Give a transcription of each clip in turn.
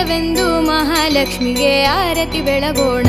ನಿತ್ಯವೆಂದು ಮಹಾಲಕ್ಷ್ಮಿಗೆ ಆರತಿ ಬೆಳಗೋಣ.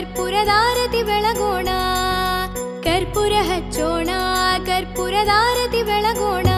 ಕರ್ಪೂರದಾರತಿ ಬೆಳಗೋಣ ಕರ್ಪೂರ ಹಚ್ಚೋಣ ಕರ್ಪೂರದಾರತಿ ಬೆಳಗೋಣ.